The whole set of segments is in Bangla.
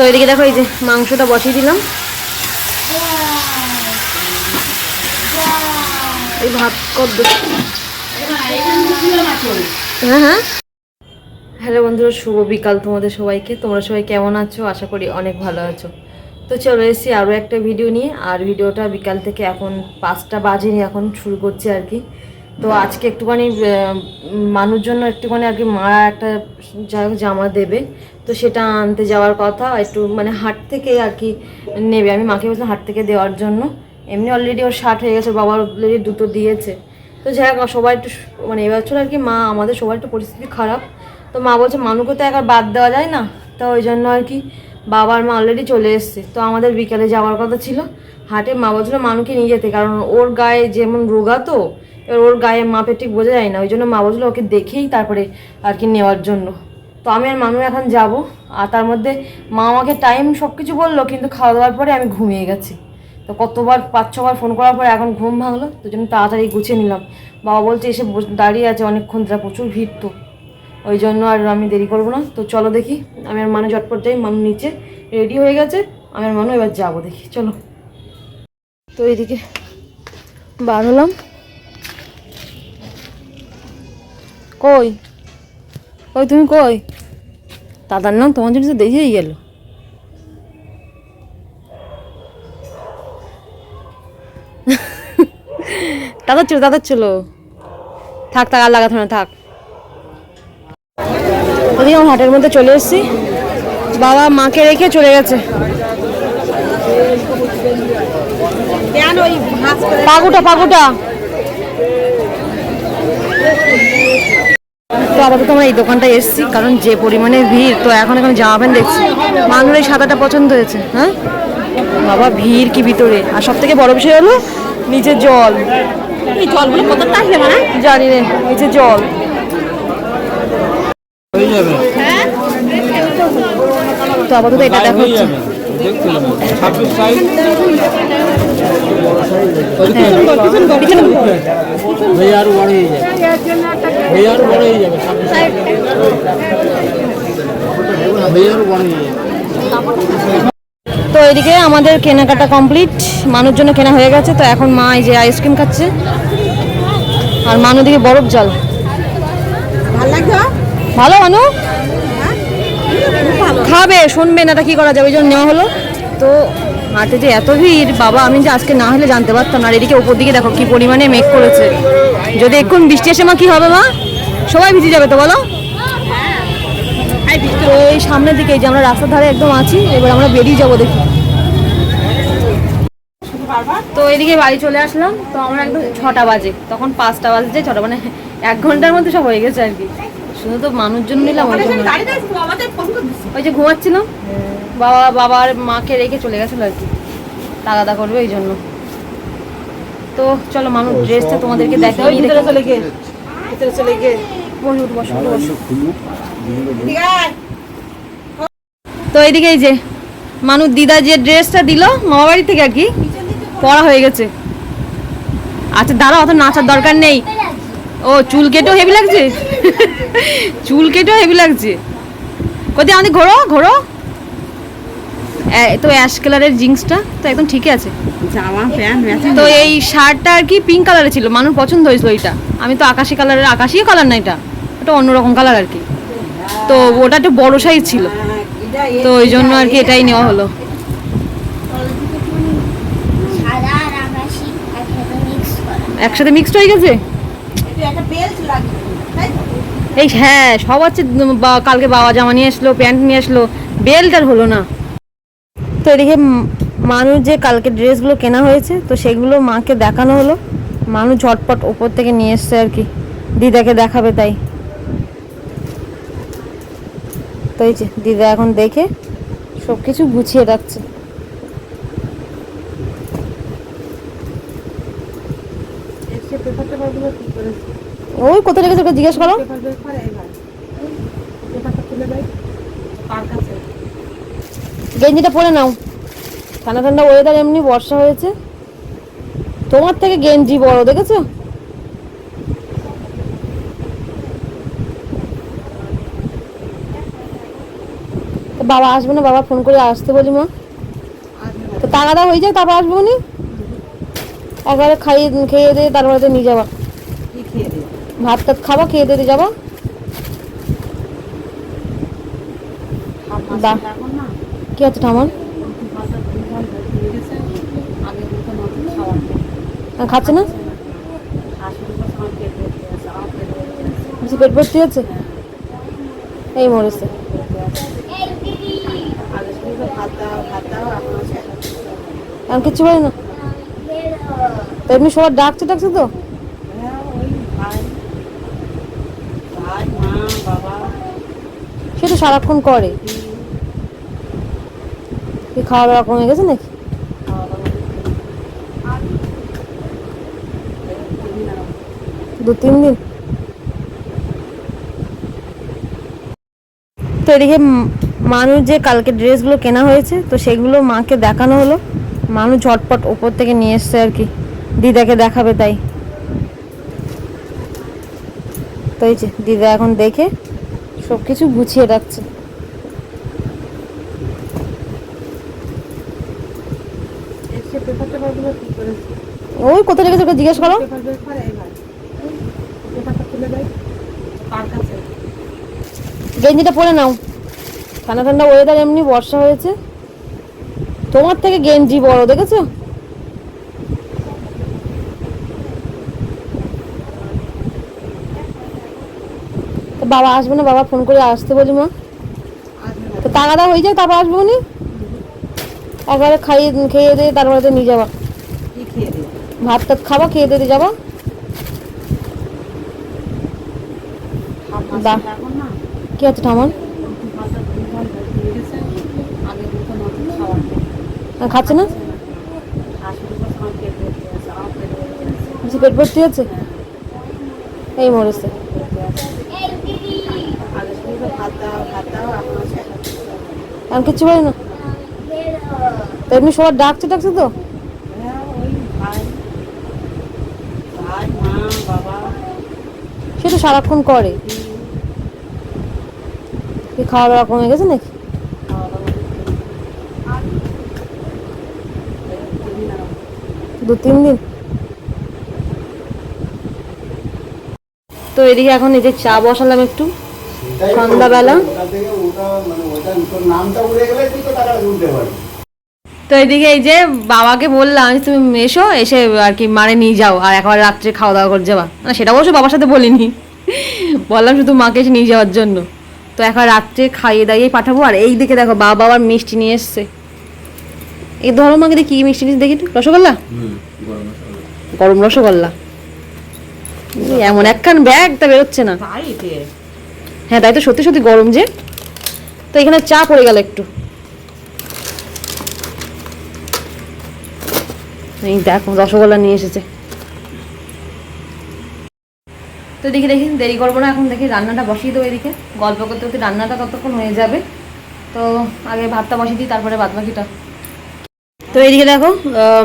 তো এদিকে দেখো, এই যে মাংসটা বসিয়ে দিলাম। এই ভাত কদ্দ। হ্যাঁ হ্যাঁ। হ্যালো বন্ধুরা, শুভ বিকাল তোমাদের সবাইকে। তোমরা সবাই কেমন আছো? আশা করি অনেক ভালো আছো। তো চলে এসেছি আরও একটা ভিডিও নিয়ে। আর ভিডিওটা বিকাল থেকে এখন পাঁচটা বাজেনি, এখন শুরু করছি আর কি। তো আজকে একটুখানি মানুষ জন্য একটুখানি আর কি মা একটা জামা দেবে। তো সেটা আনতে যাওয়ার কথা, একটু মানে হাট থেকে আর কি নেবে। আমি মাকে বলছিলাম হাট থেকে দেওয়ার জন্য। এমনি অলরেডি ওর শার্ট হয়ে গেছে বাবার অলরেডি দুটো দিয়েছে। তো যাই হোক সবাই একটু মানে এবছর আর কি, মা, আমাদের সবার একটু পরিস্থিতি খারাপ। তো মা বলছে, মানুকে তো একবার বাদ দেওয়া যায় না? তো ওই জন্য আর কি বাবার মা অলরেডি চলে এসছে। তো আমাদের বিকালে যাওয়ার কথা ছিল। হাটে মা বলছিল, মানুকে নিয়ে যেতে। কারণ ওর গায়ে যেমন রোগা তো এবার ওর গায়ে মাপে ঠিক বোঝা যায় না, ওই জন্য মা বলছিল ওকে দেখেই তারপরে আর কি নেওয়ার জন্য। তো আমি আর মানু এখন যাব, আর তার মধ্যে মা আমাকে টাইম সব কিছু বলল, কিন্তু খাওয়া দাওয়ার পরে আমি ঘুমিয়ে গেছি। তো কতবার, পাঁচ ছবার ফোন করার পরে এখন ঘুম ভাঙলো, তো জন্য তাড়াতাড়ি গুছিয়ে নিলাম। বাবা বলছে এসে দাঁড়িয়ে আছে অনেকক্ষণ ধরে প্রচুর ভিড় তো। ওই জন্য আর আমি দেরি করব না। তো চলো দেখি, আমি আর মানু ঝটপট যাই মানু নিচে রেডি হয়ে গেছে, আমি আর মানু এবার যাব দেখি, চলো। তো এইদিকে বার হলাম। কই? কই তুমি কই? দাদার নাম তোমার জন্য তো দেখিয়েই গেল। দাদার চলো দাদার চলো থাক থাক আর লাগাতে না থাক। ওদিকে আমার হাটের মধ্যে চলে এসেছি। বাবা মাকে রেখে চলে গেছে। পাগুটা পাগুটা। তো আপাতত আমরা এই দোকানটায় এসেছি কারণ যে পরিমাণে ভিড় তো এখন এখানে জামা প্যান্ট দেখছি। মানুষের এই সাদাটা পছন্দ হয়েছে হ্যাঁ? বাবা ভিড় কি ভিতরে? আর সব থেকে বড় বিষয় হলো নিচে জল। এই জলগুলো কত আসবে মানে? জানি রে নিচে জল। তো আপাতত এটা দেখা হচ্ছে যাবে দেখছিলাম ছাব্বিশ সাইজ ভেয়ে আরও বড় হয়ে যাবে ভেয়ে আরও বড় হয়ে যাবে ছাব্বিশ আরও বড় হয়ে যাবে তো এদিকে আমাদের কেনাকাটা কমপ্লিট মানুষ জন্য কেনা হয়ে গেছে তো এখন মা এই যে আইসক্রিম খাচ্ছে। আর মানু দিকে বরফ জল। ভালো মানু? খাবে শুনবে না এটা কি করা যাবে ওই জন্য নেওয়া হলো। তো হাটে যে এত ভিড়, বাবা, আমি যে আজকে না হলে জানতে পারতাম না। আর এদিকে উপর দিকে দেখো কি পরিমাণে মেঘ করেছে। যদি এক্ষুন বৃষ্টি এসে মা, কি হবে মা? সবাই ভিজে যাবে তো, বলো? তো এই সামনের দিকে যে আমরা রাস্তার ধারে একদম আছি, এবার আমরা বেরিয়ে যাব দেখি। তো এদিকে বাড়ি চলে আসলাম, তো আমরা একদম ছটা বাজে, তখন পাঁচটা বাজে, ছটা মানে এক ঘণ্টার মধ্যে সব হয়ে গেছে আর কি। শুধু তো মানুষজন নিলাম ওই ওই যে ঘুমাচ্ছিলাম বাবা বাবার মাকে রেখে চলে গেছিল আর কি। তাগাদা করবে এই জন্য। তো চলো মানুষ ড্রেসটা তোমাদেরকে দেখে চলে গিয়ে চলে গিয়ে। তো এইদিকে এই যে মানুষ দিদা যে ড্রেসটা দিল মামা বাড়ি থেকে আর কি পড়া হয়ে গেছে। আচ্ছা দাঁড়া অত নাচার দরকার নেই। ও চুল কেটেও হেভি লাগছে? চুল কেটেও হেভি লাগছে। কোথায় আমাদের ঘোরো ঘোরো। তো অ্যাশ কালারের জিন্সটা তো একদম ঠিকই আছে। জামা প্যান্ট তো এই শার্টটা আর কি পিঙ্ক কালারের ছিল মানুষ পছন্দ হয়েছিল এইটা আমি তো আকাশি কালারের আকাশি কালার না এটা এটা অন্যরকম কালার আর কি। তো ওটা একটু বড় সাইজ ছিল। তো ওই জন্য আর কি এটাই নেওয়া হলো। সাদা আর আকাশি একসাথে মিক্স করা। একসাথে মিক্সড হয়ে গেছে? এই হ্যাঁ সব হচ্ছে কালকে বাবা জামা নিয়ে আসলো প্যান্ট নিয়ে আসলো বেল্ট আর হলো না। তো এদিকে মানুষ যে কালকে ড্রেসগুলো কেনা হয়েছে, তো সেগুলো মাকে দেখানো হলো। মানুষ ঝটপট ওপর থেকে নিয়ে এসছে আর কি, দিদাকে দেখাবে তাই। তো এই যে, দিদা এখন দেখে সব কিছু গুছিয়ে রাখছে। ওই কোথায় রেখেছে ওকে জিজ্ঞেস করো? গেঞ্জিটা পরে নাও। ঠান্ডা ঠান্ডা ওয়েদার এমনি বর্ষা হয়েছে। তোমার থেকে গেঞ্জি বড়, দেখেছ? বাবা আসবে না, বাবা ফোন করে আসতে বলি মা। তো টাকাটা হয়ে যাক, তারপর আসব নি? একবারে খাইয়ে, খেয়ে দিয়ে তারপরে তো নিয়ে যাবা। ভাত টাত খাবা খেয়ে দিয়ে যাবা। না। কি আছে ঠামান খাচ্ছে না? পেট ভর্তি আছে এই মরেছে। এখন কিচ্ছু বলে না। তো এমনি সবার ডাকছে ডাকছে তো হ্যাঁ ওই ভাই ভাই মা বাবা সে তো সারাক্ষণ করে। খাওয়া দাওয়া কমে গেছে নাকি? দু তিন দিন। তো এদিকে মানুষ যে কালকে ড্রেসগুলো কেনা হয়েছে, তো সেগুলো মাকে দেখানো হলো। মানুষ ঝটপট ওপর থেকে নিয়ে এসছে আর কি। দিদাকে দেখাবে তাই। তো এই দিদা এখন দেখে সব কিছু গুছিয়ে রাখছে। ওই কোথায় রেখেছে ওকে জিজ্ঞেস করো। গেঞ্জিটা পরে নাও। ঠান্ডা ঠান্ডা ওয়েদার এমনি বর্ষা হয়েছে। তোমার থেকে গেঞ্জি বড় দেখেছ? তো বাবা আসবে না বাবা ফোন করে আসতে বলি মা। তো টাকাটা হয়ে যায় তারপর আসব নি একবারে খাইয়ে খেয়ে দিয়ে তারপরে তো নিয়ে যাবা। ভাত টাত খাবা খেয়ে দিয়ে যাবা। কি আছে ঠামান হয়ে খাচ্ছে না? পেট ভর্তি আছে? এই মরেছে আগে শুধু ভাত দাও ভাত দাও এখন আছে আর কিচ্ছু বলে না। এমনি সবার ডাকছে ডাকছে তো? সে তো সারাক্ষণ করে। খাওয়া দাওয়া কমে গেছে নাকি? দু তিন দিন। তো এদিকে এখন যে চা বসালাম একটু। সন্ধ্যাবেলা? মানে তো এদিকে এই যে বাবাকে বললাম তুমি এসো এসে আর কি মারে নিয়ে যাও আর একবার রাত্রে খাওয়া দাওয়া করে যাবা। না সেটা অবশ্য বাবার সাথে বলিনি। বললাম শুধু মাকে এসে নিয়ে যাওয়ার জন্য। তো একবার রাত্রে খাইয়ে দাইয়ে পাঠাবো আর এই দিকে দেখো বাবা আবার মিষ্টি নিয়ে এসছে। এই ধরো মাকে দেখি কি মিষ্টি নিয়ে দেখি রসগোল্লা? গরম রসগোল্লা। এমন একখান ব্যাগ তা বেরোচ্ছে না। হ্যাঁ তাই তো সত্যি সত্যি গরম যে। তো এখানে চা পড়ে গেল একটু। এই দেখো, রসগোল্লা নিয়ে এসেছে। তো দেখি দেখি দেরি করব না, এখন দেখি রান্নাটা বসিয়ে দেবো এদিকে। গল্প করতে করতে রান্নাটা কতক্ষণ হয়ে যাবে। তো আগে ভাতটা বসিয়ে দিই, তারপরে বাদ বাকিটা তো এইদিকে দেখো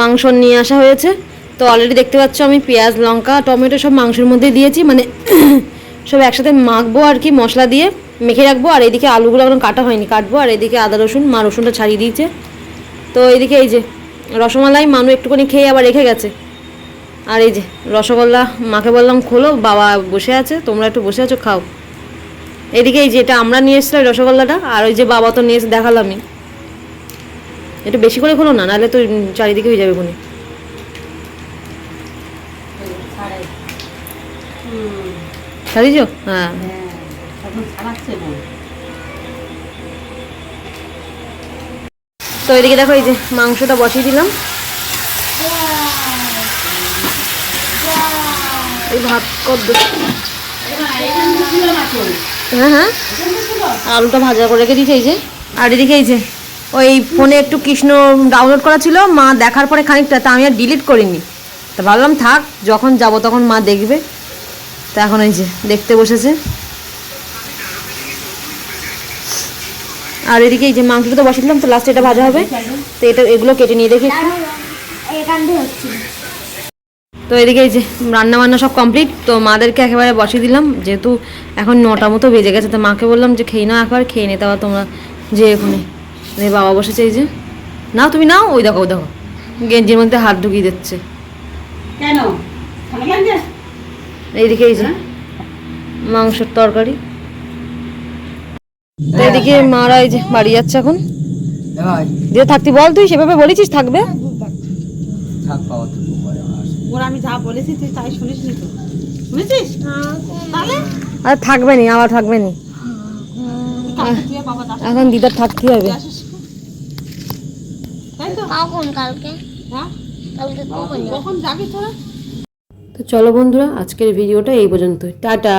মাংস নিয়ে আসা হয়েছে। তো অলরেডি দেখতে পাচ্ছ আমি পেঁয়াজ, লঙ্কা, টমেটো সব মাংসের মধ্যে দিয়েছি। মানে সব একসাথে মাখবো আর কি, মশলা দিয়ে মেখে রাখব। আর এদিকে আলুগুলো এখন কাটা হয়নি, কাটবো। আর এদিকে আদা, রসুন, মা রসুনটা ছাড়িয়ে দিয়েছে। তো এইদিকে এই যে, রসমালাই মানু একটুখানি খেয়ে আবার রেখে গেছে। আর এই যে, রসগোল্লা মাকে বললাম, খোলো, বাবা বসে আছে, তোমরা একটু বসে আছো, খাও। এদিকে এই যে, এটা আমরা নিয়ে এসেছিলাম রসগোল্লাটা। আর ওই যে বাবা তো নিয়ে এসে দেখালামই একটু বেশি করে খোলো না, নাহলে তো চারিদিকে হয়ে যাবে কোনে ছাড়িয়েছো হ্যাঁ। তো এদিকে দেখো, এই যে মাংসটা বসিয়ে দিলাম। এই ভাত কদ্দু। হ্যাঁ হ্যাঁ। আলুটা ভাজা করে রেখে দিয়েছে, এই যে। আর এদিকে এই যে, ওই ফোনে একটু কৃষ্ণ ডাউনলোড করা ছিল, মা দেখার পরে খানিকটা, তা আমি আর ডিলিট করিনি। তা ভাবলাম থাক, যখন যাব তখন মা দেখবে। তা এখন এই যে, দেখতে বসেছে। আর এদিকে এই যে মাংসটা তো বসিয়ে দিলাম তো লাস্টে এটা ভাজা হবে। তো এটা, এগুলো কেটে নিয়ে দেখি। তো এদিকে এই যে রান্না বান্না সব কমপ্লিট তো মাদেরকে একেবারে বসিয়ে দিলাম, যেহেতু এখন নটা মতো বেজে গেছে, তো মাকে বললাম যে খেয়ে নাও একবার, খেয়ে নিতে আবার তোমরা যে এখানে রে বাবা বসেছে এই যে। নাও, তুমি নাও, ওই দেখো ওই দেখো। গেঞ্জির মধ্যে হাত ঢুকিয়ে দিচ্ছে। কেন? এইদিকে এই যে মাংসের তরকারি। এদিকে মারা এই যে বাড়ি যাচ্ছে এখন। দিয়ে থাকতি বল তুই সেভাবে বলেছিস থাকবে। আমি যা বলেছি তুই তাই শুনিস নি তো। শুনেছিস? আর থাকবে নি আবার থাকবে নি। এখন দিদার থাকতে হবে। তাই তো? কখন কালকে? হ্যাঁ? কখন যাবি তোরা? তো চলো বন্ধুরা আজকের ভিডিওটা এই পর্যন্তই। টাটা!